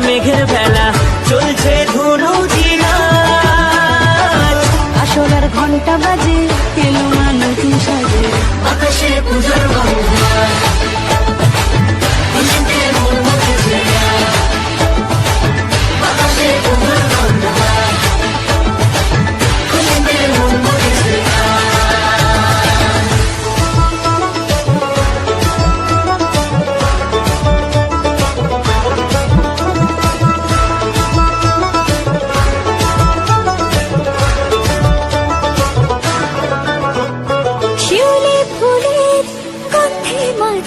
মেঘের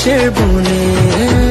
প্রাতে লাগল দোলা কাশের বনে